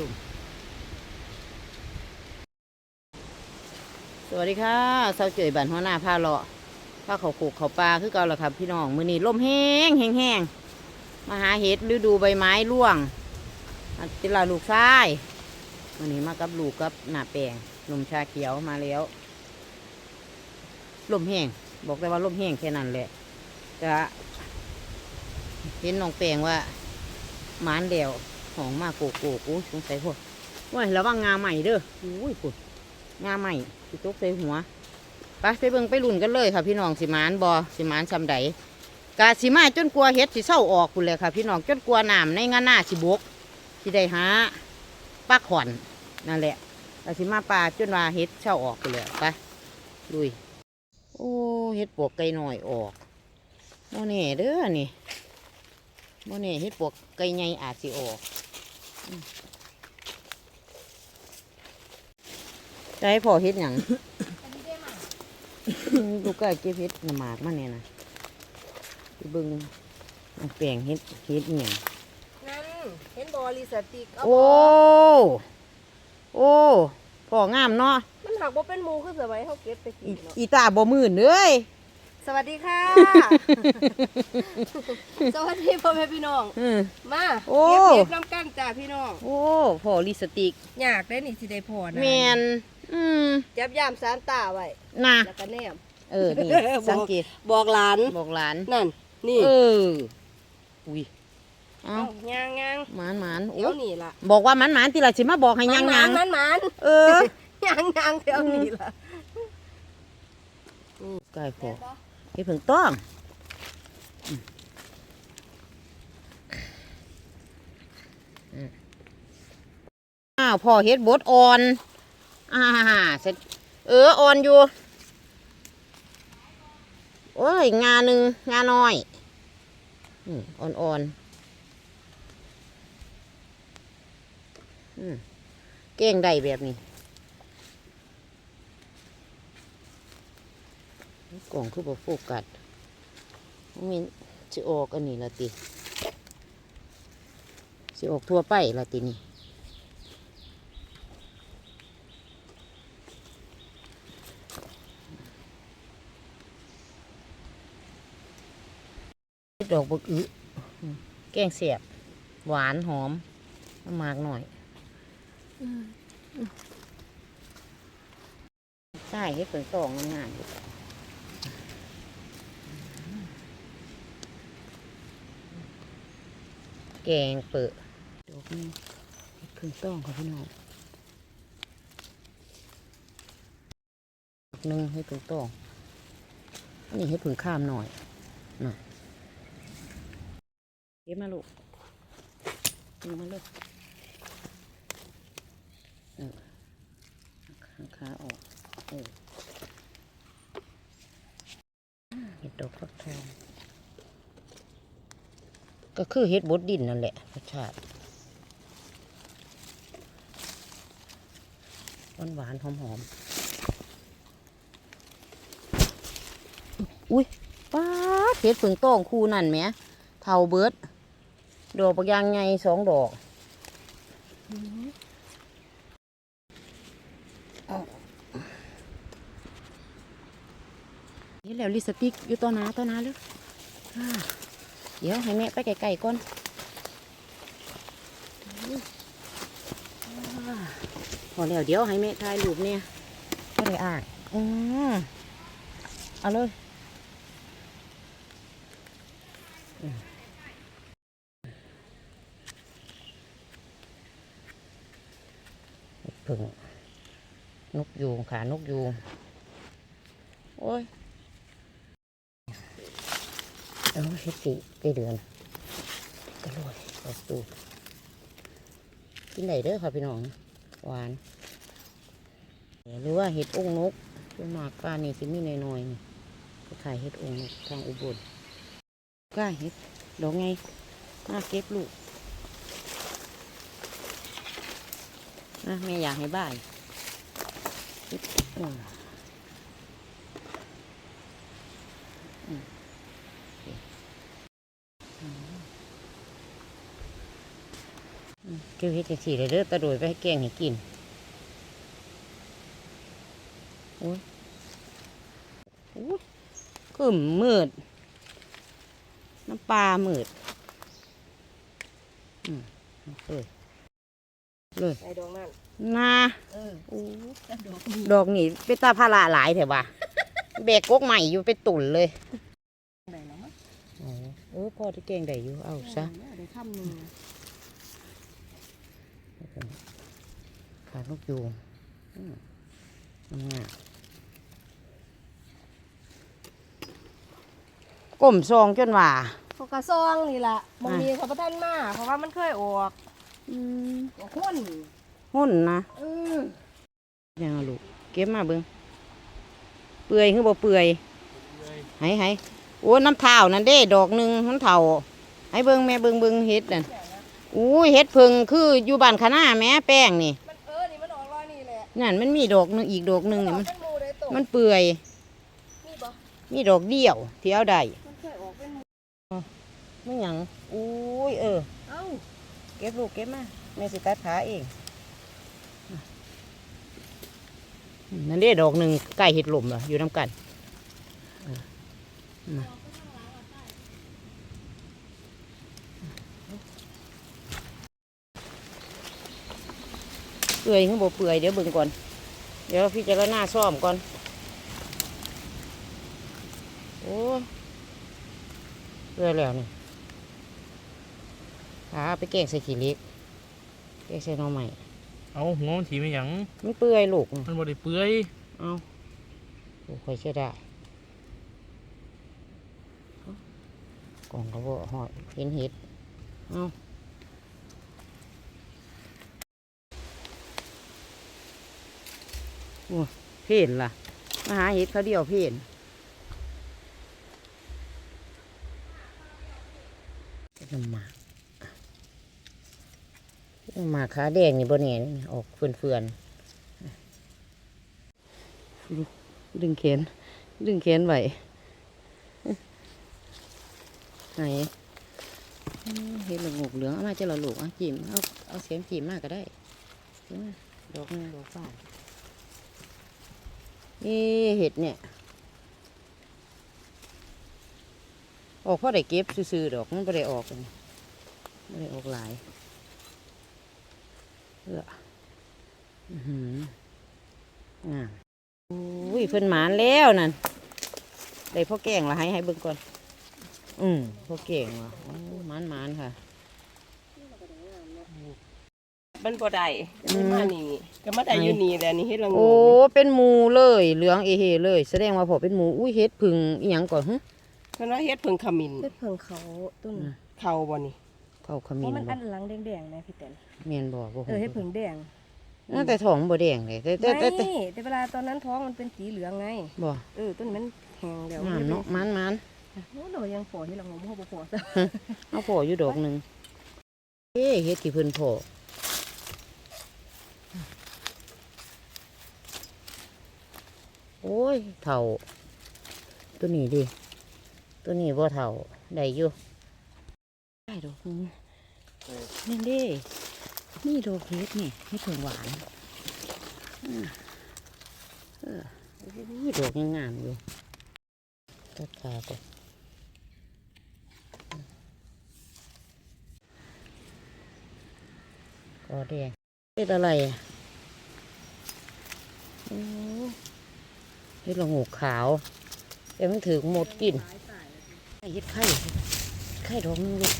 ลุมสวัสดีค่ะเสาเจยบันหัวหน้าพาเลาะพาเขาโขกเขาปลาคือเก่าละครับพี่น้อง มือนี้ลมแห้งแห้งแห้งมาหาเห็ดฤดูใบไม้ร่วงอันติลาลูกชายมือนี้มากับลูกกับหน้าแปลงนมชาเขียวมาแล้วลมแห้งบอกแต่ว่าลมแห้งแค่นั้นแหละจะเห็นน้องแปลงว่าหมานเดียว ของมาโกโก้โอ้สงสัยพวกว่าระวังงาใหม่เด้ออุ้ยปุ่นงาใหม่สิตกใส่หัวไปไปเบิ่งไปลุ่นกันเลยค่ะพี่น้องสิมานบอสิมานซำใดกาสิมาจนกลัวเฮ็ดสิเศร้าออกคุณเลยค่ะ พี่น้องจนกลัวน้ำในงานหน้าสิบกสิได้หาปลาขอนนั่นแหละกาสิมาปลาจนว่าเฮ็ดเศร้าออกคุณเลยไปลุยโอ้เฮ็ดปวกไก่หน่อยออกโมเน่เด้อนี่โมเน่เฮ็ดปวกไก่ใหญ่อาจสิออก จะให้พอเฮ็ดหยังลูกก็เก็บเฮ็ดน้ำหมากมาเนี่ยนะไปเบิ่งน้องแปลงเฮ็ดเฮ็ดอหยังนั่นเห็นบอลิสติกเอาโอ้โอ้พองามเนาะมันหักบ่เป็นหมูคือสมัยเขาเก็บไปกิอีนเนาะอีตาบ่มื่นเอ้ย สวัสดีค่ะ สวัสดีพ่อแม่พี่น้องอืมมาโอ้ เก็บเห็ดน้ำกันจ้าพี่น้องโอ้พอลิปสติกอยากได้นี่สิได้พอนะแมนอืมจับยามสามตาไว้ น่ะแล้วก็แนม เออ นี่บอกสังเกตบอกหลาน บอกหลาน นั่น นี่เออ อุ้ยเอาเอาย่างย่างหมานหมานเดี๋โอ้ยวนี่ล่ะบอกว่าหมานหมานที่ละสิมาบอกให้ยังหยัมางนมันหมันเออย่างย่างเดี๋ยวนี่ล่ะ ใกล้พอ ให้เพิ่งต้องอืมอืมอ้าวพ่อเฮ็ดบดอ่อนอ่าเสร็จเอออ่อนอยู่ โอ้ย งาหนึ่งงาน้อยอืมอ่อนๆอืมเก่งได้แบบนี้ กล่องคือบ่โฟกัสมีสิออกอันนี้ละติสิออกทั่วไปละตินี่ดอกบักอึแกงเสียบ หวานหอมน้ำหมากหน่อยใช่ให้เปิดตองงามๆ แกงเปิดดอกนี้เห็ดพึ่งต้องค่ะพี่น้องดอกหนึ่งให้พึ่งต้องอันนี้ให้พึ่งข้ามหน่อยน่ะเก็บมาลูกเก็บมาลูกเออข้างขาออกเออเห็ดดอกฟักทอง ก็คือเฮ็ดบดดินนั่นแหละรสชาติหวานหวานหอมหอมๆอุ้ยป้าเฮ็ดผึ่งต้องคู่นั่นแหมเท่าเบิร์ดดอกบางยางไงสองดอกนี่แล้วลิสติกอยู่ตัวหนาตัวหนาเลยอ่า เดี๋ยวให้แม่ไปไกลๆก่อนพอแล้วเดี๋ยวให้แม่ถ่ายรูปเนี่ยก็ได้อ่านอืมเอาเลยพึ่งนกยูงขานกยูงโอ้ย เอาเฮ็ดปีไก่เดือนกระโดดออกตูดกินได้เด้อค่ะพี่น้อง หวาน หรือว่าเห็ดองนกเป็นมากป้านี่สิมีน้อยๆนี่ไปขายเห็ดองนกทางอุบลก้าเห็ดดอกไงมาเก็บลูกนะแม่อยากให้บ้านเฮ็ดองค์ อืม เกี่ยวเฮ็ดจังซี่เลยเด้อตะโดยไปให้แกงให้กินโอ้ยโอ้ยกึ่มมืด น้ำปลามืด อืมเลยเลยไอ้ดอกนั่นนาเออโอ้แต่ดอกนี้ดอกนี่เป็นตาพาราหลายเถอะว่ะแบกกกใหม่อยู่เป็นตุ่นเลยได้แล้วมั้งโอ้เออพ่อที่แกงได้อยู่ เอาซะ ได้คำหนึ่งขาดลูกยูงอืมงามก้มซองจนว่าเขากระซองนี่ล่ะบางทีเขาประทันมาเพราะว่ามันเคยออกอืมออกข้นหุ่นนะเออยังเอาลูกเก็บมาเบิ้งเปื่อยคือบ่เปื่อยให้ให้โอ้น้ำเท้านั่นเด้ดอกหนึ่งน้ำเท้าให้เบิ้งแม่เบิ้งเบิ้งเฮ็ดนั่น อู้ยเฮ็ดเพิงคืออยู่บ้านคณะแม่แป้งนี่ มันเออ นี่มันออกรอยนี่แหละนั่นมันมีดอกหนึงอีกดอกหนึงนี่มัน เป็นหมูได้ตกมันเปื่อย นี่บ่มีดอกเดียวที่เอาได้มันเคยออกเป็นหมูไม่หยังอุ้ยเออ เอ้าเก็บลูกเก็บมาแม่สิตัดขาเองนั่นเด้ดอกหนึ่งใกล้เห็ดหลุมเหรออยู่น้ำกันเออมา เปื่อยขึ้นบ่เปื่อยเดี๋ยวเบิ่งก่อน เดี๋ยวพี่จะละหน้าซ่อมก่อน โอ้เปื่อยแล้วนี่ขาไปแกงใส่ขี้เหล็กแกงใส่หน่อใหม่ เอาหัวมันถีไม่หยังมันเปื่อยลูกน่ะมันบ่ได้เปื่อยเอาโอ้ค่อยเชื่อได้กล่องก็บ่หอดเห็นเห็ดเอา โอ้เพนล่ะ มาหาเห็ดเขาเดียวเพนน้ำหมากน้ำหมากขาแดงนี่บ่เนี่ยนี่ออกเฟื่อนๆดึงแขน ดึงแขนไว้ไหนเห็ดละงกเหลืองเอามาเจะละลูกเอาจิ้มเอาเอาเสียมจิ้มมากก็ได้เอามาดอกนึงดอกฟ้า นี่เห็ดเนี่ย ออกเพราะได้เก็บซื่อๆดอกมันไม่ได้ออกกันไม่ได้ออกหลายเอออือหืองาอุ้ยเพิ่นหมานแล้วนั่นได้พ่อแก่งละให้ให้เบิ่งก่อน อืมพ่อแก่งว่ะหมานหมานค่ะ มันบ่ได้อืมมานี่ก็มาได้อยู่นี่แหละนี่เฮ็ดละงูโอ้เป็นหมูเลยเหลืองเอเฮเลย แสดงว่าพอเป็นหมูอุ้ยเฮ็ดพึ่งอีหยังก่อนฮะเพิ่นว่าเฮ็ดเพิ่งขมิ้นเฮ็ดเพิ่งเขาต้นอืมเข้าบ่นี่เข้าขเพมิ้นราะมันบ่อันหลังแดงๆนะพี่แตนเมียนบ่บ่เออเฮ็ดเพิ่งแดงน่าแต่ท้องบ่แดงเลยแต่แต่ไม่แต่แต่แต่เวลาตอนนั้นท้องมันเป็นสีเหลืองไง บ่เออต้นมันแห้งแล้วงามเนาะหมานหมานโอ้เรายังฝอที่เรางมพ่อบ่ฝอซะเอาพออยู่ดอกหนึงเอ้เฮ็ดที่เพิ่นพอ โอ้ยเท่า ตัวนี้ดิ ตัวนี้บ่เท่าได้อยู่ได้ดอกหนึงนี่นเด้นี่ดอกเฮ็ดนี่ให้ถึงหวานอืมเออนี่ดอกยังงามอยู่ตัดขาก่อนก็แดงเฮ็ดอะไรอะโอ้ เฮ็ดละโงกขาว แต่มันถือหมดกินไข่เฮ็ดไข่ไข่ดองลูก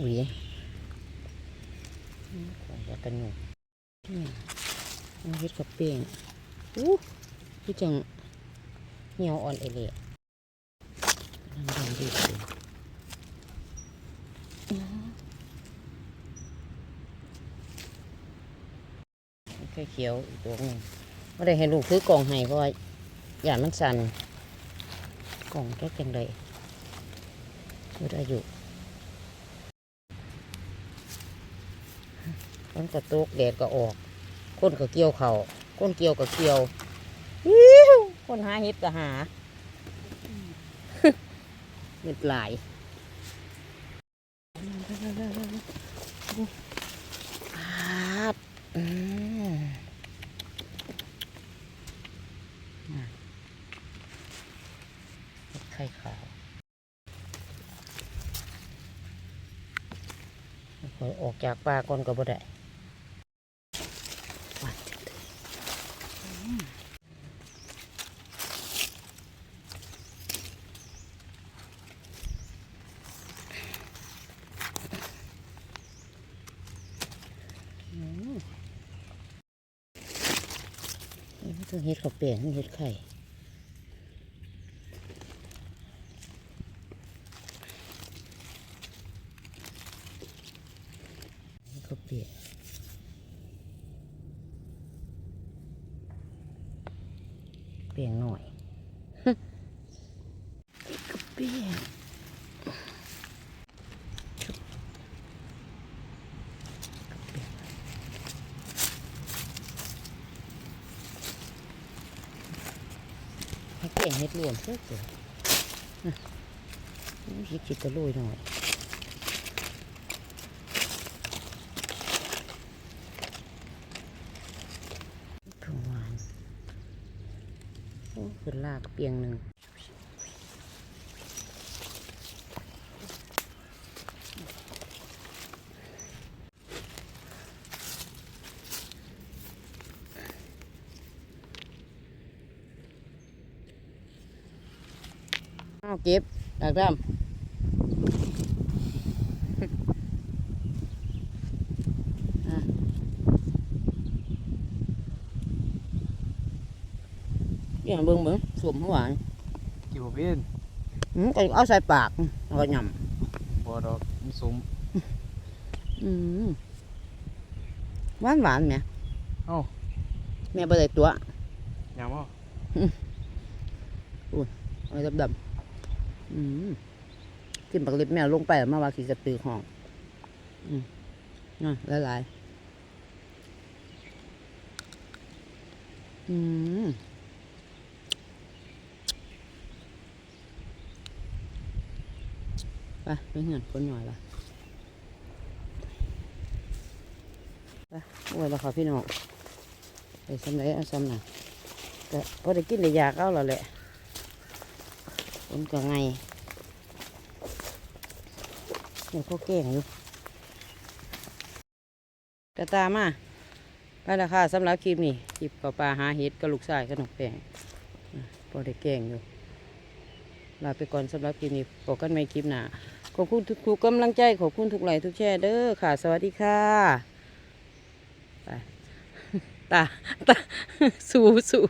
อุ้ยของจะกันอยู่ เฮ็ดกับเป้งอู้พี่จังเหี่ยวอ่อนเอเล่นั่งไข่เขียวอีกตัวนึงไม่ได้ให้ลูกซื้อกล่องให้เพราะว่าอย่ามันสั่นกล่องแค่จังเลยหมดอายุมันกระตุกแดดก็ออก คนก็เกี่ยวเขาคนเกี่ยวก็เกี่ยวอิ๊วคนหาเห็ดก็หาเห็ดหลายครับอืมอะเห็ดไข่ขาวขอยออกจากป่าก่อนก็บ่ได้หวานจังเลยอืมอืมนี่มันคือเห็ด ข้าวแป้งเห็ดไข่ข้าวแป้งแป้งหน่อยข้าวแป้ง ข่งเห็ดรวมเพื่อเกิดคิดคิดจะลุยหน่อยผงหวานโอ้คือลากเปียงหนึ่ง เอาเก็บดากดำอะอย่างเบิ่งเบิ่งสวมหัวหวานกี่บ่เป็นอืมก็เอาใส่ปากแล้วก็ยบ่ดอกมีสมำอืมหวานหวานแม่เอ้าแม่บ่ได้ตัวหยังบ่เอาดำดำๆอืม กินปักเล็บแมวลงไปแล้วมาว่าขี้กระตือห้อง อืมนะละลายอืมไปไปเหือนคนหน่อยละไปโอ้ยแล้วค่ะพี่น้องไปซ้ำไหนเอาซ้ำหนก็พอได้กินได้ยากเอาแล้วแหละ คนก็ไงเดี๋ยวเขาเก่งอยู่กระตามาไปล้วค่ะสำหรับคลิปนี้คลิปกับปลาหาเห็ดกับลูกชายกับน้องแป้งพอได้เก่งอยู่ลาไปก่อนสำหรับคลิปนี้พบกันใหม่คลิปหน้าขอบคุณทุกกำลังใจขอบคุณทุกไลค์ทุกแชร์เด้อค่ะ สวัสดีค่ะไปตาตาสู้สู้